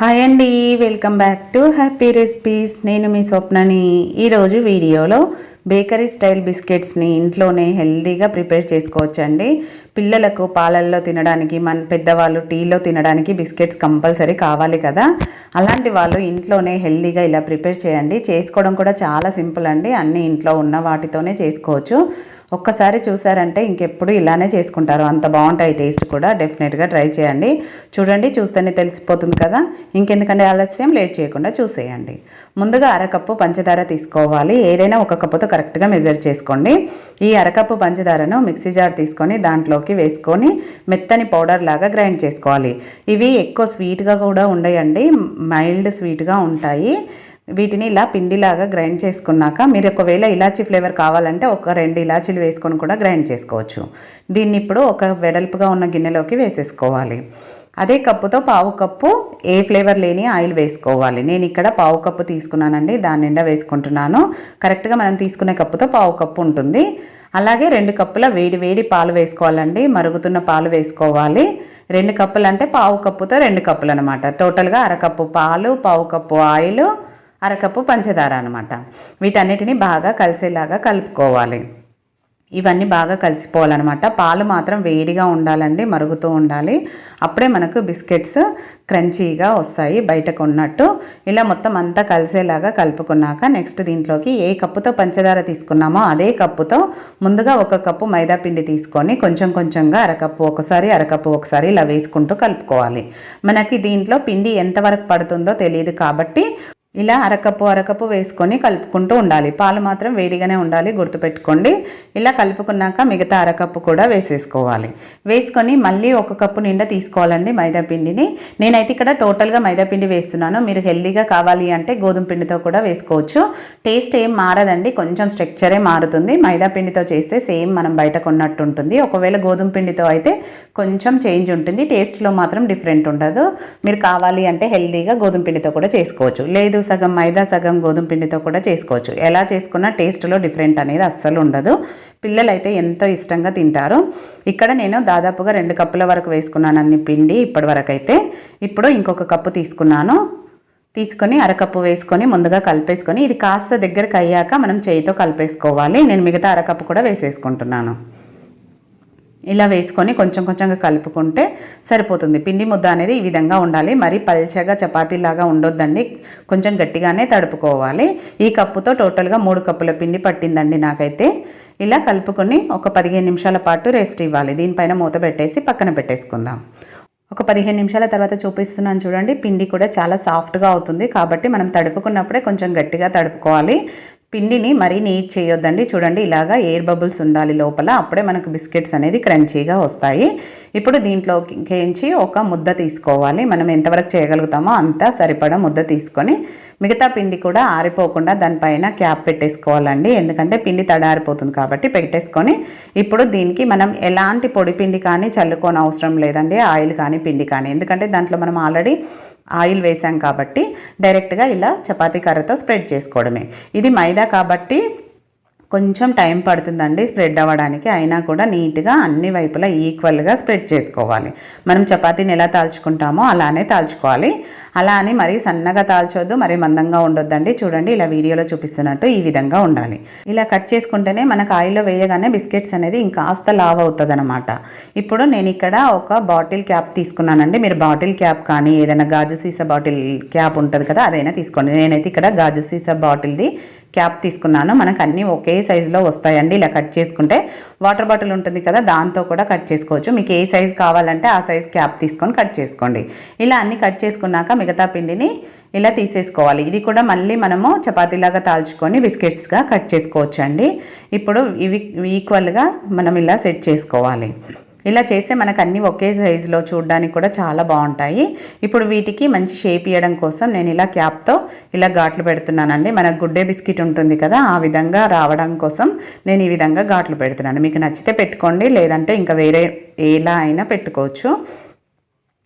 Hi అండి welcome back to happy recipes. నేను మీ స్వప్నని. ఈరోజు వీడియోలో బేకరీ స్టైల్ బిస్కెట్స్ని ఇంట్లోనే హెల్తీగా ప్రిపేర్ చేసుకోవచ్చండి. పిల్లలకు పాలల్లో తినడానికి మన పెద్దవాళ్ళు టీలో తినడానికి బిస్కెట్స్ కంపల్సరీ కావాలి కదా. అలాంటి వాళ్ళు ఇంట్లోనే హెల్తీగా ఇలా ప్రిపేర్ చేయండి. చేసుకోవడం కూడా చాలా సింపుల్ అండి. అన్ని ఇంట్లో ఉన్న వాటితోనే చేసుకోవచ్చు. ఒక్కసారి చూసారంటే ఇంకెప్పుడు ఇలానే చేసుకుంటారు. అంత బాగుంటాయి టేస్ట్ కూడా. డెఫినెట్గా ట్రై చేయండి. చూడండి చూస్తేనే తెలిసిపోతుంది కదా. ఇంకెందుకంటే ఆలస్యం? లేట్ చేయకుండా చూసేయండి. ముందుగా అరకప్పు పంచదార తీసుకోవాలి. ఏదైనా ఒక కప్పుతో కరెక్ట్గా మెజర్ చేసుకోండి. ఈ అరకప్పు పంచదారను మిక్సీ జార్ తీసుకొని దాంట్లోకి వేసుకొని మెత్తని పౌడర్ లాగా గ్రైండ్ చేసుకోవాలి. ఇవి ఎక్కువ స్వీట్గా కూడా ఉండయండి. మైల్డ్ స్వీట్గా ఉంటాయి. వీటిని ఇలా పిండిలాగా గ్రైండ్ చేసుకున్నాక మీరు ఒకవేళ ఇలాచీ ఫ్లేవర్ కావాలంటే ఒక రెండు ఇలాచీలు వేసుకొని కూడా గ్రైండ్ చేసుకోవచ్చు. దీన్ని ఇప్పుడు ఒక వెడల్పుగా ఉన్న గిన్నెలోకి వేసేసుకోవాలి. అదే కప్పుతో పావు కప్పు ఏ ఫ్లేవర్ లేని ఆయిల్ వేసుకోవాలి. నేను ఇక్కడ పావు కప్పు తీసుకున్నానండి దాని నిండా వేసుకుంటున్నాను. కరెక్ట్గా మనం తీసుకునే కప్పుతో పావు కప్పు ఉంటుంది. అలాగే రెండు కప్పుల వేడి వేడి పాలు వేసుకోవాలండి. మరుగుతున్న పాలు వేసుకోవాలి. రెండు కప్పులు అంటే పావు కప్పుతో రెండు కప్పులు అనమాట టోటల్గా అరకప్పు పాలు పావు కప్పు ఆయిల్ అరకప్పు పంచదార అనమాట వీటన్నిటిని బాగా కలిసేలాగా కలుపుకోవాలి. ఇవన్నీ బాగా కలిసిపోవాలన్నమాట. పాలు మాత్రం వేడిగా ఉండాలండి మరుగుతూ ఉండాలి. అప్పుడే మనకు బిస్కెట్స్ క్రంచీగా వస్తాయి బయటకు ఉన్నట్టు ఇలా మొత్తం అంతా కలిసేలాగా కలుపుకున్నాక నెక్స్ట్ దీంట్లోకి ఏ కప్పుతో పంచదార తీసుకున్నామో అదే కప్పుతో ముందుగా ఒక కప్పు మైదా పిండి తీసుకొని కొంచెం కొంచెంగా అరకప్పు ఒకసారి అరకప్పు ఒకసారి ఇలా వేసుకుంటూ కలుపుకోవాలి. మనకి దీంట్లో పిండి ఎంతవరకు పడుతుందో తెలియదు కాబట్టి ఇలా అరకప్పు అరకప్పు వేసుకొని కలుపుకుంటూ ఉండాలి. పాలు మాత్రం వేడిగానే ఉండాలి గుర్తుపెట్టుకోండి. ఇలా కలుపుకున్నాక మిగతా అరకప్పు కూడా వేసేసుకోవాలి. వేసుకొని మళ్ళీ ఒక కప్పు నిండా తీసుకోవాలండి మైదాపిండిని నేనైతే ఇక్కడ టోటల్గా మైదాపిండి వేస్తున్నాను. మీరు హెల్దీగా కావాలి అంటే గోధుమ పిండితో కూడా వేసుకోవచ్చు. టేస్ట్ ఏం మారదండి. కొంచెం స్ట్రక్చరే మారుతుంది. మైదాపిండితో చేస్తే సేమ్ మనం బయట కొన్నట్టు ఉంటుంది. ఒకవేళ గోధుమ పిండితో అయితే కొంచెం చేంజ్ ఉంటుంది. టేస్ట్లో మాత్రం డిఫరెంట్ ఉండదు. మీరు కావాలి అంటే హెల్దీగా గోధుమ పిండితో కూడా చేసుకోవచ్చు. లేదు సగం మైదా సగం గోధుమ పిండితో కూడా చేసుకోవచ్చు. ఎలా చేసుకున్నా టేస్ట్లో డిఫరెంట్ అనేది అస్సలు ఉండదు. పిల్లలైతే ఎంతో ఇష్టంగా తింటారు. ఇక్కడ నేను దాదాపుగా రెండు కప్పుల వరకు వేసుకున్నాను అన్ని పిండి ఇప్పటి వరకు అయితే ఇప్పుడు ఇంకొక కప్పు తీసుకున్నాను. తీసుకొని అరకప్పు వేసుకొని ముందుగా కలిపేసుకొని ఇది కాస్త దగ్గరకు అయ్యాక మనం చేయితో కలిపేసుకోవాలి. నేను మిగతా అరకప్పు కూడా వేసేసుకుంటున్నాను. ఇలా వేసుకొని కొంచెం కొంచెంగా కలుపుకుంటే సరిపోతుంది. పిండి ముద్ద అనేది ఈ విధంగా ఉండాలి. మరి పల్చగా చపాతీలాగా ఉండొద్దండి. కొంచెం గట్టిగానే తడుపుకోవాలి. ఈ కప్పుతో టోటల్గా మూడు కప్పుల పిండి పట్టిందండి నాకైతే. ఇలా కలుపుకొని ఒక పదిహేను నిమిషాల పాటు రెస్ట్ ఇవ్వాలి. దీనిపైన మూత పెట్టేసి పక్కన పెట్టేసుకుందాం. ఒక పదిహేను నిమిషాల తర్వాత చూపిస్తున్నాను చూడండి. పిండి కూడా చాలా సాఫ్ట్గా అవుతుంది కాబట్టి మనం తడుపుకున్నప్పుడే కొంచెం గట్టిగా తడుపుకోవాలి. పిండిని మరీ నీట్ చేయొద్దండి. చూడండి ఇలాగా ఎయిర్ బబుల్స్ ఉండాలి లోపల. అప్పుడే మనకు బిస్కెట్స్ అనేది క్రంచీగా వస్తాయి. ఇప్పుడు దీంట్లోకి ఒక ముద్ద తీసుకోవాలి. మనం ఎంతవరకు చేయగలుగుతామో అంత సరిపడా ముద్ద తీసుకొని మిగతా పిండి కూడా ఆరిపోకుండా దానిపైన క్యాప్ పెట్టేసుకోవాలండి. ఎందుకంటే పిండి తడారిపోతుంది కాబట్టి పెట్టేసుకొని ఇప్పుడు దీనికి మనం ఎలాంటి పొడి పిండి కానీ చల్లుకోని అవసరం లేదండి. ఆయిల్ కానీ పిండి కానీ. ఎందుకంటే దాంట్లో మనం ఆల్రెడీ ఆయిల్ వేసాం కాబట్టి డైరెక్ట్గా ఇలా చపాతీ కర్రతో స్ప్రెడ్ చేసుకోవడమే. ఇది మైదా కాబట్టి కొంచెం టైం పడుతుందండి స్ప్రెడ్ అవ్వడానికి. అయినా కూడా నీట్గా అన్ని వైపులా ఈక్వల్గా స్ప్రెడ్ చేసుకోవాలి. మనం చపాతీని ఎలా తాల్చుకుంటామో అలానే తాల్చుకోవాలి. అలా అని మరీ సన్నగా తాల్చొద్దు మరీ మందంగా ఉండొద్దండి. చూడండి ఇలా వీడియోలో చూపిస్తున్నట్టు ఈ విధంగా ఉండాలి. ఇలా కట్ చేసుకుంటేనే మనకు ఆయిల్లో వేయగానే బిస్కెట్స్ అనేది ఇంకాస్త లావ్ అవుతుంది అనమాట ఇప్పుడు నేను ఇక్కడ ఒక బాటిల్ క్యాప్ తీసుకున్నానండి. మీరు బాటిల్ క్యాప్ కానీ ఏదైనా గాజు సీసా బాటిల్ క్యాప్ ఉంటుంది కదా అదైనా తీసుకోండి. నేనైతే ఇక్కడ గాజు సీసా బాటిల్ది క్యాప్ తీసుకున్నాను. మనకు అన్నీ ఒకే సైజులో వస్తాయండి. ఇలా కట్ చేసుకుంటే వాటర్ బాటిల్ ఉంటుంది కదా దాంతో కూడా కట్ చేసుకోవచ్చు. మీకు ఏ సైజు కావాలంటే ఆ సైజ్ క్యాప్ తీసుకొని కట్ చేసుకోండి. ఇలా అన్నీ కట్ చేసుకున్నాక మిగతా పిండిని ఇలా తీసేసుకోవాలి. ఇది కూడా మళ్ళీ మనము చపాతీలాగా తాల్చుకొని బిస్కెట్స్గా కట్ చేసుకోవచ్చు అండి ఇప్పుడు ఇవి ఈక్వల్గా మనం ఇలా సెట్ చేసుకోవాలి. ఇలా చేస్తే మనకు అన్నీ ఒకే సైజులో చూడడానికి కూడా చాలా బాగుంటాయి. ఇప్పుడు వీటికి మంచి షేప్ ఇవ్వడం కోసం నేను ఇలా క్యాప్తో ఇలా ఘాట్లు పెడుతున్నానండి. మనకు గుడ్డే బిస్కెట్ ఉంటుంది కదా ఆ విధంగా రావడం కోసం నేను ఈ విధంగా ఘాట్లు పెడుతున్నాను. మీకు నచ్చితే పెట్టుకోండి లేదంటే ఇంకా వేరే ఎలా అయినా పెట్టుకోవచ్చు.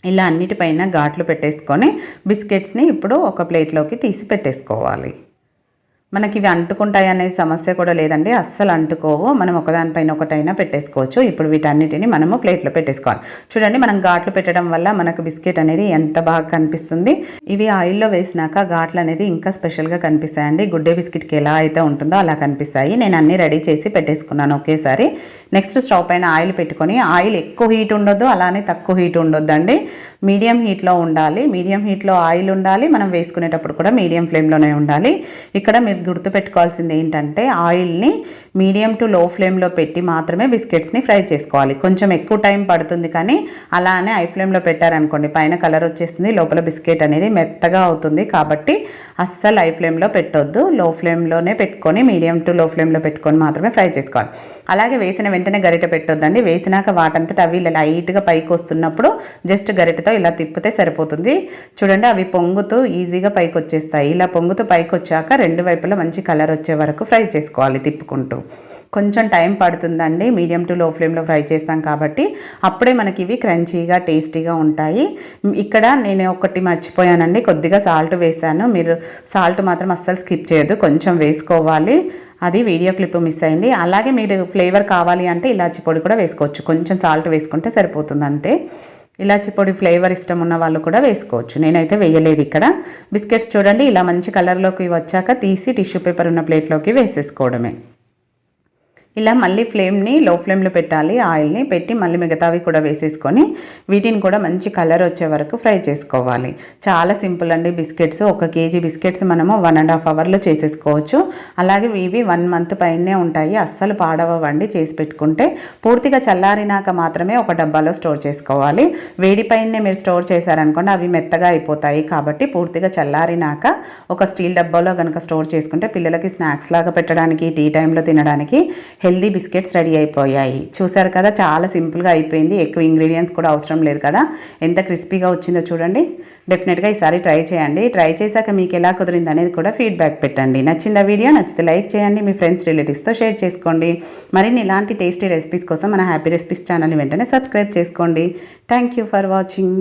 ఇలా అన్నిటిపైన ఘాట్లు పెట్టేసుకొని బిస్కెట్స్ని ఇప్పుడు ఒక ప్లేట్లోకి తీసి పెట్టేసుకోవాలి. మనకి ఇవి అంటుకుంటాయి అనే సమస్య కూడా లేదండి. అస్సలు అంటుకోవు. మనం ఒకదానిపైన ఒకటైనా పెట్టేసుకోవచ్చు. ఇప్పుడు వీటన్నిటిని మనము ప్లేట్లో పెట్టేసుకోవాలి. చూడండి మనం ఘాట్లు పెట్టడం వల్ల మనకు బిస్కెట్ అనేది ఎంత బాగా కనిపిస్తుంది. ఇవి ఆయిల్లో వేసినాక ఘాట్లు అనేది ఇంకా స్పెషల్గా కనిపిస్తాయండి. గుడ్డే బిస్కెట్కి ఎలా అయితే ఉంటుందో అలా కనిపిస్తాయి. నేను అన్నీ రెడీ చేసి పెట్టేసుకున్నాను ఒకేసారి. నెక్స్ట్ స్టవ్ పైన ఆయిల్ పెట్టుకొని ఆయిల్ ఎక్కువ హీట్ ఉండొద్దు అలానే తక్కువ హీట్ ఉండొద్దండి. మీడియం హీట్లో ఉండాలి. మీడియం హీట్లో ఆయిల్ ఉండాలి. మనం వేసుకునేటప్పుడు కూడా మీడియం ఫ్లేమ్లోనే ఉండాలి. ఇక్కడ మీరు గుర్తుపెట్టుకోవాల్సింది ఏంటంటే ఆయిల్ని మీడియం టు లో ఫ్లేమ్లో పెట్టి మాత్రమే బిస్కెట్స్ని ఫ్రై చేసుకోవాలి. కొంచెం ఎక్కువ టైం పడుతుంది కానీ అలానే హై ఫ్లేమ్లో పెట్టారనుకోండి పైన కలర్ వచ్చేస్తుంది లోపల బిస్కెట్ అనేది మెత్తగా అవుతుంది కాబట్టి అస్సలు హై ఫ్లేమ్లో పెట్టొద్దు. లో ఫ్లేమ్లోనే పెట్టుకొని మీడియం టు లో ఫ్లేమ్లో పెట్టుకొని మాత్రమే ఫ్రై చేసుకోవాలి. అలాగే వేసిన వెంటనే గరిట పెట్టొద్దండి. వేసినాక వాటంతట అవి ఇలా లైట్గా పైకి వస్తున్నప్పుడు జస్ట్ గరిటతో ఇలా తిప్పితే సరిపోతుంది. చూడండి అవి పొంగుతూ ఈజీగా పైకి వచ్చేస్తాయి ఇలా పొంగుతూ పైకి వచ్చాక రెండు వైపులా మంచి కలర్ వచ్చే వరకు ఫ్రై చేసుకోవాలి తిప్పుకుంటూ. కొంచెం టైం పడుతుందండి. మీడియం టు లో ఫ్లేమ్లో ఫ్రై చేస్తాం కాబట్టి అప్పుడే మనకి ఇవి క్రంచీగా టేస్టీగా ఉంటాయి. ఇక్కడ నేను ఒకటి మర్చిపోయానండి. కొద్దిగా సాల్ట్ వేసాను మీరు సాల్ట్ మాత్రం అస్సలు స్కిప్ చేయొద్దు. కొంచెం వేసుకోవాలి. అది వీడియో క్లిప్ మిస్ అయింది. అలాగే మీరు ఫ్లేవర్ కావాలి అంటే ఇలాచి పొడి కూడా వేసుకోవచ్చు. కొంచెం సాల్ట్ వేసుకుంటే సరిపోతుంది అంతే. ఇలాచి పొడి ఫ్లేవర్ ఇష్టం ఉన్న వాళ్ళు కూడా వేసుకోవచ్చు. నేనైతే వేయలేదు ఇక్కడ. బిస్కెట్స్ చూడండి. ఇలా మంచి కలర్లోకి వచ్చాక తీసి టిష్యూ పేపర్ ఉన్న ప్లేట్లోకి వేసేసుకోవడమే. ఇలా మళ్ళీ ఫ్లేమ్ని లో ఫ్లేమ్లో పెట్టాలి ఆయిల్ని పెట్టి మళ్ళీ మిగతావి కూడా వేసేసుకొని వీటిని కూడా మంచి కలర్ వచ్చే వరకు ఫ్రై చేసుకోవాలి. చాలా సింపుల్ అండి బిస్కెట్స్. ఒక కేజీ బిస్కెట్స్ మనము వన్ అండ్ హాఫ్ అవర్లో చేసేసుకోవచ్చు. అలాగే ఇవి వన్ మంత్ పైనే ఉంటాయి. అస్సలు పాడవండి చేసి పెట్టుకుంటే. పూర్తిగా చల్లారినాక మాత్రమే ఒక డబ్బాలో స్టోర్ చేసుకోవాలి. వేడి పైనే మీరు స్టోర్ చేశారనుకోండి అవి మెత్తగా అయిపోతాయి కాబట్టి పూర్తిగా చల్లారినాక ఒక స్టీల్ డబ్బాలో కనుక స్టోర్ చేసుకుంటే పిల్లలకి స్నాక్స్ లాగా పెట్టడానికి టీ టైంలో తినడానికి హెల్దీ బిస్కెట్స్ రెడీ అయిపోయాయి. చూసారు కదా చాలా సింపుల్గా అయిపోయింది. ఎక్కువ ఇంగ్రీడియంట్స్ కూడా అవసరం లేదు కదా. ఎంత క్రిస్పీగా వచ్చిందో చూడండి. డెఫినెట్గా ఈసారి ట్రై చేయండి. ట్రై చేశాక మీకు ఎలా కుదిరింది అనేది కూడా ఫీడ్బ్యాక్ పెట్టండి. నచ్చిందా వీడియో? నచ్చితే లైక్ చేయండి. మీ ఫ్రెండ్స్ రిలేటివ్స్తో షేర్ చేసుకోండి. మరిన్ని ఇలాంటి టేస్టీ రెసిపీస్ కోసం మన హ్యాపీ రెసిపీస్ ఛానల్ని వెంటనే సబ్స్క్రైబ్ చేసుకోండి. Thank you for watching